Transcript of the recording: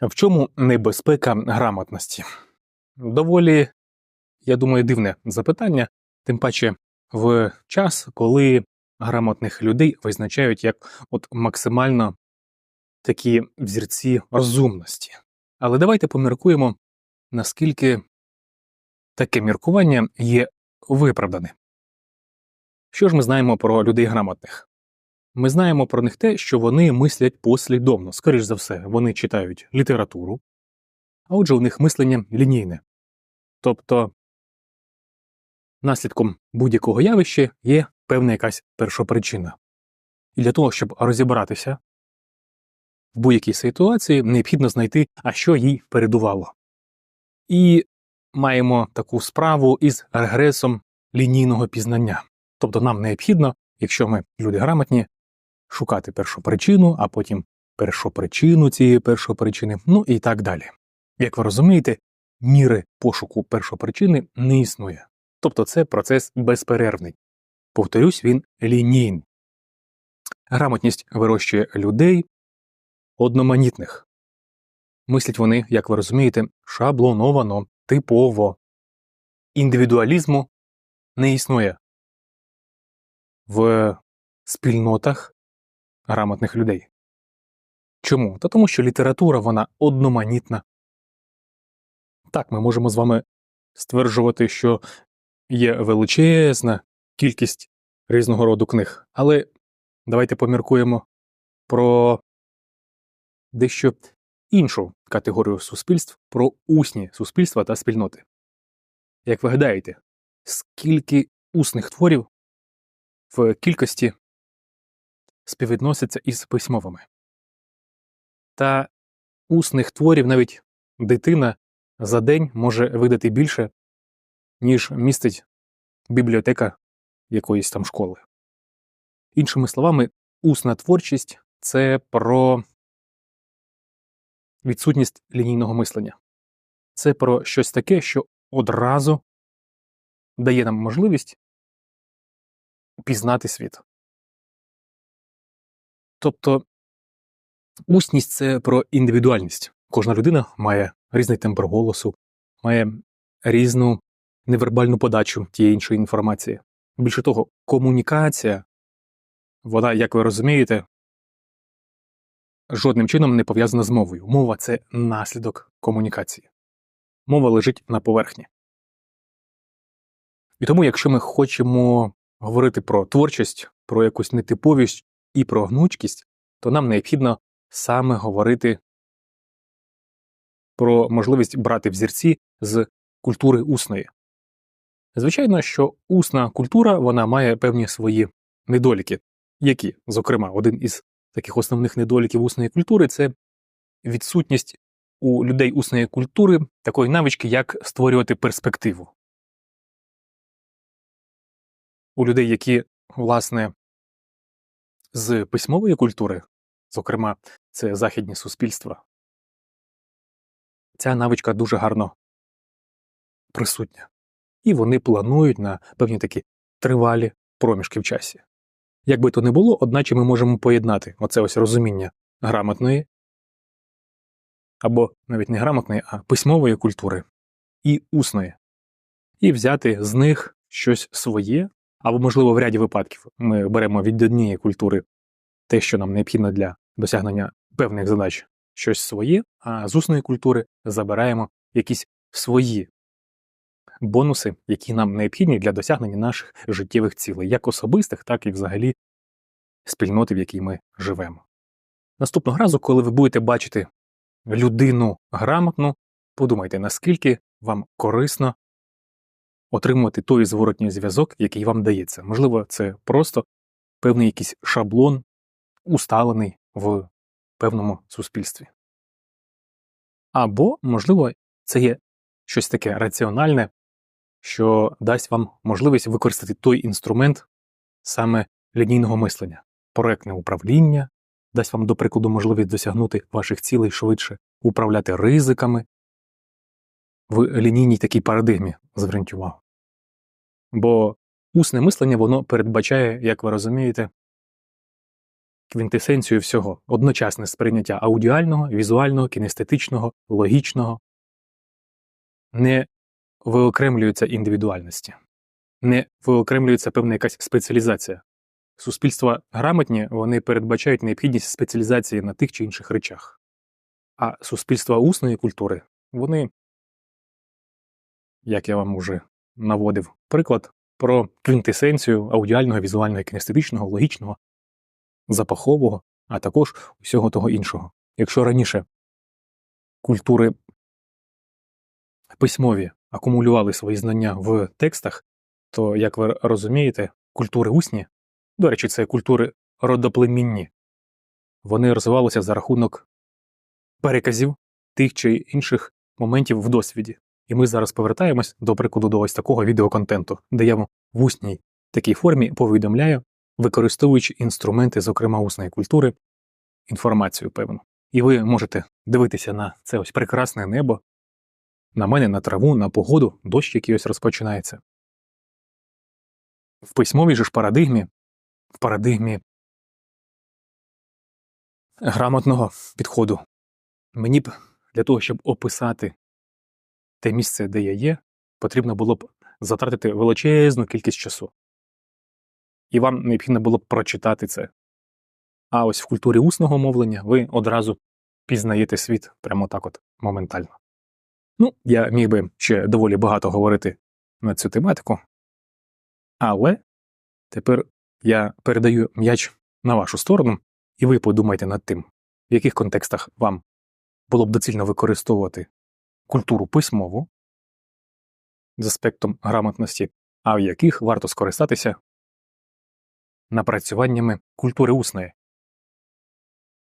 В чому небезпека грамотності? Доволі, я думаю, дивне запитання, тим паче в час, коли грамотних людей визначають як от максимально такі взірці розумності. Але давайте поміркуємо, наскільки таке міркування є виправдане. Що ж ми знаємо про людей грамотних? Ми знаємо про них те, що вони мислять послідовно, скоріш за все, вони читають літературу, а отже, у них мислення лінійне. Тобто наслідком будь-якого явища є певна якась першопричина. І для того, щоб розібратися в будь-якій ситуації, необхідно знайти, а що їй передувало. І маємо таку справу із регресом лінійного пізнання. Тобто нам необхідно, якщо ми люди грамотні, шукати першу причину, а потім першопричину цієї першопричини, ну і так далі. Як ви розумієте, міри пошуку першопричини не існує. Тобто це процес безперервний. Повторюсь, він лінійний. Грамотність вирощує людей одноманітних. Мислять вони, як ви розумієте, шаблоновано, типово. Індивідуалізму не існує в спільнотах грамотних людей. Чому? Та тому що література вона одноманітна. Так, ми можемо з вами стверджувати, що є величезна кількість різного роду книг, але давайте поміркуємо про дещо іншу категорію суспільств, про усні суспільства та спільноти. Як ви гадаєте, скільки усних творів в кількості співвідносяться із письмовими? Та усних творів навіть дитина за день може видати більше, ніж містить бібліотека якоїсь там школи. Іншими словами, усна творчість це про відсутність лінійного мислення. Це про щось таке, що одразу дає нам можливість пізнати світ. Тобто усність це про індивідуальність. Кожна людина має різний тембр голосу, має різну невербальну подачу тієї іншої інформації. Більше того, комунікація, вона, як ви розумієте, жодним чином не пов'язана з мовою. Мова це наслідок комунікації. Мова лежить на поверхні. І тому, якщо ми хочемо говорити про творчість, про якусь нетиповість і про гнучкість, то нам необхідно саме говорити про можливість брати взірці з культури усної. Звичайно, що усна культура вона має певні свої недоліки, які, зокрема, один із таких основних недоліків усної культури це відсутність у людей усної культури такої навички, як створювати перспективу. У людей, які, власне, з письмової культури, зокрема, це західні суспільства, ця навичка дуже гарно присутня. І вони планують на певні такі тривалі проміжки в часі. Як би то не було, одначе ми можемо поєднати оце ось розуміння грамотної або навіть не грамотної, а письмової культури і усної, і взяти з них щось своє, або, можливо, в ряді випадків ми беремо від однієї культури те, що нам необхідно для досягнення певних задач, щось своє, а з усної культури забираємо якісь свої бонуси, які нам необхідні для досягнення наших життєвих цілей, як особистих, так і взагалі спільноти, в якій ми живемо. Наступного разу, коли ви будете бачити людину грамотну, подумайте, наскільки вам корисно отримувати той зворотній зв'язок, який вам дається. Можливо, це просто певний якийсь шаблон, усталений в певному суспільстві. Або, можливо, це є щось таке раціональне, що дасть вам можливість використати той інструмент саме лінійного мислення, проектне управління, дасть вам, до прикладу, можливість досягнути ваших цілей швидше, управляти ризиками в лінійній такій парадигмі, зверніть увагу. Бо усне мислення воно передбачає, як ви розумієте, квінтесенцію всього, одночасне сприйняття аудіального, візуального, кінестетичного, логічного, не виокремлюються індивідуальності, не виокремлюється певна якась спеціалізація. Суспільства грамотні вони передбачають необхідність спеціалізації на тих чи інших речах. А суспільства усної культури, вони, як я вам уже наводив приклад, про квінтесенцію аудіального, візуального, кінестетичного, логічного, запахового, а також усього того іншого. Якщо раніше культури письмові акумулювали свої знання в текстах, то, як ви розумієте, культури усні, до речі, це культури родоплемінні, вони розвивалися за рахунок переказів тих чи інших моментів в досвіді. І ми зараз повертаємось до прикладу до ось такого відеоконтенту, де я вам в усній такій формі повідомляю, використовуючи інструменти, зокрема усної культури, інформацію певну. І ви можете дивитися на це ось прекрасне небо, на мене, на траву, на погоду, дощ який ось розпочинається. В письмовій же ж парадигмі, в парадигмі грамотного підходу, мені б для того, щоб описати те місце, де я є, потрібно було б затратити величезну кількість часу. І вам необхідно було б прочитати це. А ось в культурі усного мовлення ви одразу пізнаєте світ прямо так от моментально. Ну, я міг би ще доволі багато говорити на цю тематику, але тепер я передаю м'яч на вашу сторону, і ви подумайте над тим, в яких контекстах вам було б доцільно використовувати культуру письмову з аспектом грамотності, а в яких варто скористатися напрацюваннями культури усної,